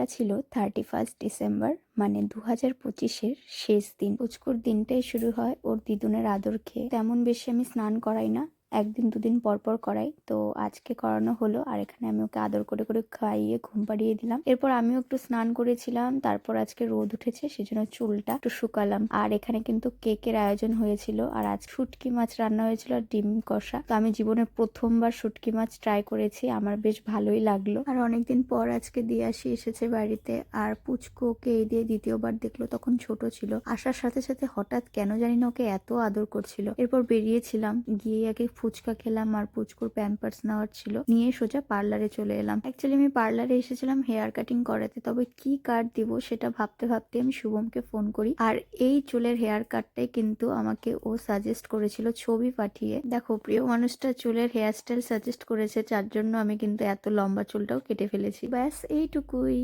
দিনটা ছিল thirty first December মানে দু হাজার পঁচিশের শেষ দিন। পুচকুর দিনটাই শুরু হয় ওর দিদুনের আদর খেয়ে। তেমন বেশি আমি স্নান করাই না। একদিন দুদিন পর পর করাই। তো আজকে করানো হলো আর এখানে আমি ওকে আদর করে করে খাইয়ে ঘুম পাড়িয়ে দিলাম। এরপর আমিও একটু স্নান করেছিলাম, তারপর আজকে রোদ উঠেছে, সেজন্য চুলটা একটু শুকালাম। আর এখানে কিন্তু কেকের আয়োজন হয়েছিল আর আজ শুটকি মাছ রান্না হয়েছিল আর ডিম কষা। তো আমি জীবনের প্রথমবার শুটকি মাছ ট্রাই করেছি, আমার বেশ ভালোই লাগল। আর অনেকদিন পর আজকে দিয়ে আসি এসেছে বাড়িতে আর পুচকু ওকে এই দিয়ে দ্বিতীয়বার দেখল, তখন ছোট ছিল। আসার সাথে সাথে হঠাৎ কেন জানি না ওকে এত আদর করছিল। এরপর বেরিয়েছিলাম, গিয়ে আগে ফুচকা খেলাম আর পুচকুর প্যাম্পার্স নেওয়ার ছিল। নিয়ে সোজা পার্লারে চলে এলাম। অ্যাকচুয়ালি আমি পার্লারে এসেছিলাম হেয়ার কাটিং করাতে। তবে কি কাট দিব সেটা ভাবতে ভাবতে আমি শুভমকে ফোন করি। আর এই চুলের হেয়ার কাটটাই কিন্তু আমাকে ও সাজেস্ট করেছিল ছবি পাঠিয়ে। দেখো, প্রিয় মানুষটা চুলের হেয়ার স্টাইল সাজেস্ট করেছে, যার জন্য আমি কিন্তু এত লম্বা চুলটাও কেটে ফেলেছি। ব্যাস, এইটুকুই।